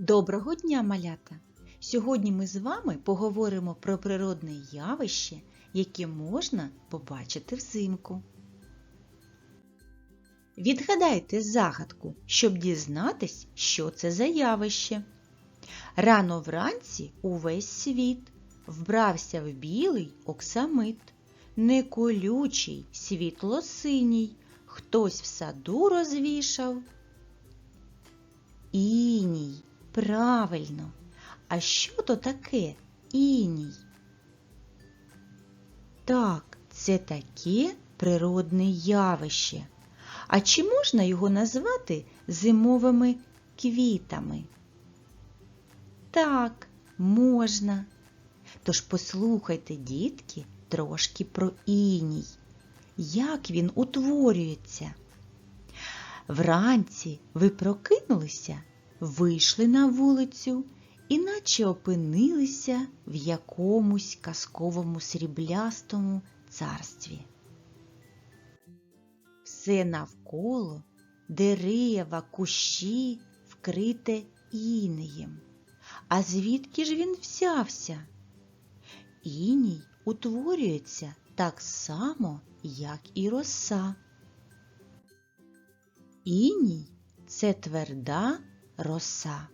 Доброго дня, малята! Сьогодні ми з вами поговоримо про природне явище, яке можна побачити взимку. Відгадайте загадку, щоб дізнатись, що це за явище. Рано вранці увесь світ вбрався в білий оксамит, не колючий, світло-синій, хтось в саду розвішав. Іній, правильно. А що то таке іній? Так, це таке природне явище. А чи можна його назвати зимовими квітами? Так, можна. Тож послухайте, дітки, трошки про іній. Як він утворюється? Вранці ви прокинулися, вийшли на вулицю і наче опинилися в якомусь казковому сріблястому царстві. Все навколо дерева, кущі вкрите інеєм. А звідки ж він взявся? Іній утворюється так само, як і роса. Іній це тверда роса.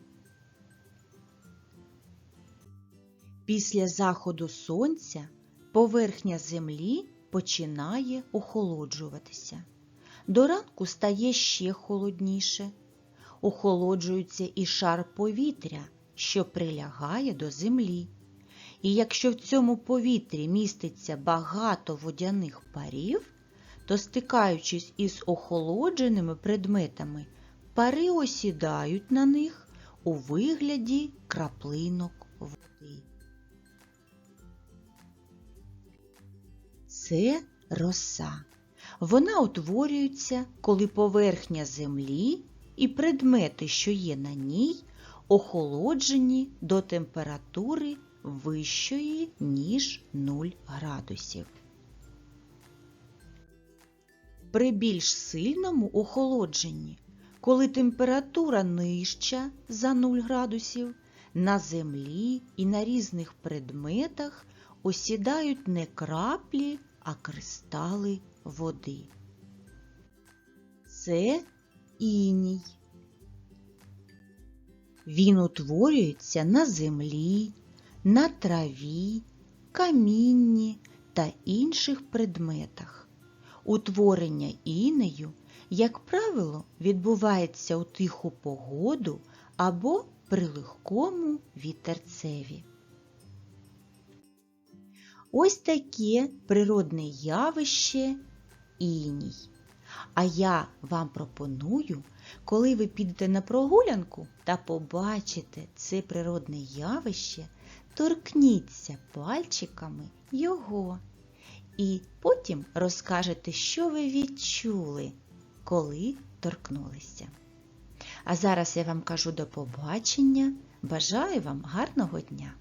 Після заходу сонця поверхня землі починає охолоджуватися. До ранку стає ще холодніше. Охолоджується і шар повітря, що прилягає до землі. І якщо в цьому повітрі міститься багато водяних парів, то, стикаючись із охолодженими предметами, пари осідають на них у вигляді краплинок води. Це роса. Вона утворюється, коли поверхня землі і предмети, що є на ній, охолоджені до температури вищої, ніж 0 градусів. При більш сильному охолодженні, коли температура нижча за 0 градусів, на землі і на різних предметах осідають не краплі, а кристали води. Це іній. Він утворюється на землі, на траві, камінні та інших предметах. Утворення інею, як правило, відбувається у тиху погоду або при легкому вітерцеві. Ось таке природне явище іній. А я вам пропоную, коли ви підете на прогулянку та побачите це природне явище, торкніться пальчиками його. І потім розкажете, що ви відчули, коли торкнулися. А зараз я вам кажу до побачення. Бажаю вам гарного дня!